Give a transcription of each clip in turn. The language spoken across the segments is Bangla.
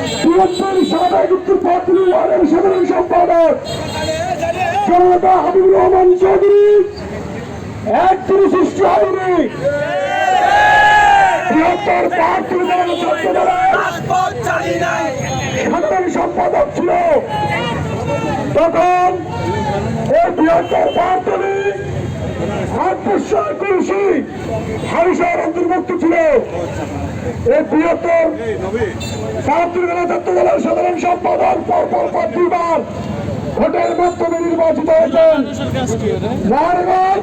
বৃহত্তর সাবেক উত্তর পাত্রী ওয়ার্ডের সাধারণ সম্পাদক। জনতা হাবিবুর রহমান চৌধুরী একদিন সৃষ্টি হয়নি বৃহত্তর পাত্রী সাধারণ সম্পাদক ছিল। তখন এই বৃহত্তর পার্টলি আত্মসায় কৃষি হারিসার অন্তর্ভুক্ত ছিল। এই বৃহত্তর ছাত্রীরা ছাত্র দলের সাধারণ সম্পাদক পর পর পর দুইবার ভোটের মাধ্যমে নির্বাচিত হয়েছেন। নারায়ণগঞ্জ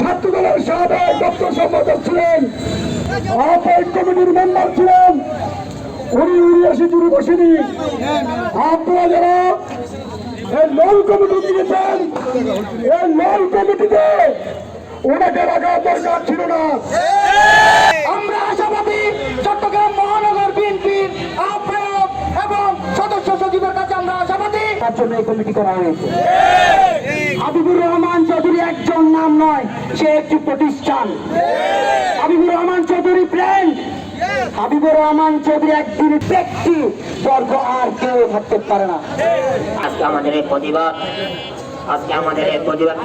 ছাত্র দলের সাবেক দপ্তর সম্পাদক ছিলেন আহ্বায়ক কমিটির মেম্বার ছিলেন। উনি উড়িয়াশি জুড়ে বসেনি। আপনারা যারা এই লোল কমিটি দিয়েছেন এই লোল কমিটিতে ওনাকে রাখা দরকার ছিল না। তার জন্য এই কমিটি করা হয়েছে। হাবিবুর রহমান চৌধুরী একজন নাম নয় সে একটি প্রতিষ্ঠান। হাবিবুর রহমান চৌধুরী ব্র্যান্ড হাবিবুর রহমান চৌধুরী একদিন ব্যক্তি বর্গ আর কেউ থাকতে পারে না। আজকে আমাদের এই প্রতিবাদ আজকে আমাদের এই প্রতিবাদ।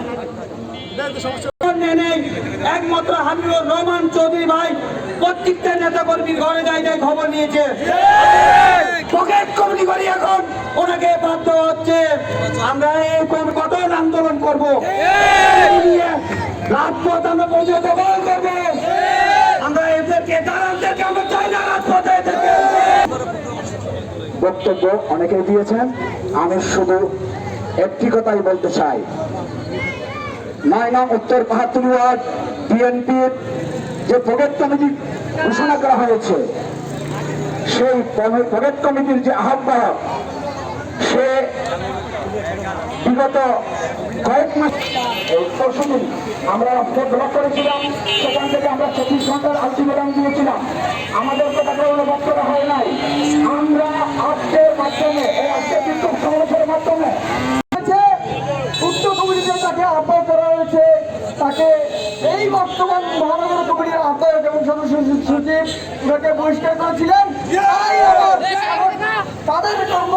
একমাত্র হাবিবুর রহমান চৌধুরী ভাই প্রত্যেকটা নেতা কর্মীর ঘরে যাই যাই খবর নিয়েছে। আমরা এই কোন কঠোর আন্দোলন করব। রাজপথ আমরা পৌঁছে করব। আমরা এদেরকে আমরা চাই না রাজপথে বক্তব্য অনেকেই দিয়েছেন। আমি শুধু একটি কথাই বলতে চাই। নয় নং উত্তর পাহাড়তুলি ওয়ার্ড বিএনপির যে প্রগেট কমিটি ঘোষণা করা হয়েছে সেই প্রগেট কমিটির যে আহ্বায়ক সে বিগত কয়েক মাস পরশুদিন আমরা ব্লক করেছিলাম। সেখান থেকে আমরা চব্বিশ ঘণ্টার আলটিমেটাম দিয়েছিলাম আমাদের তাকে অনুভব করা হয় নাই। আমরা আজকের মাধ্যমে, এই আজকের বিক্ষোভ সমাবেশের মাধ্যমে সচিব বহিষ্কার করেছিলেন। তাদের কর্ম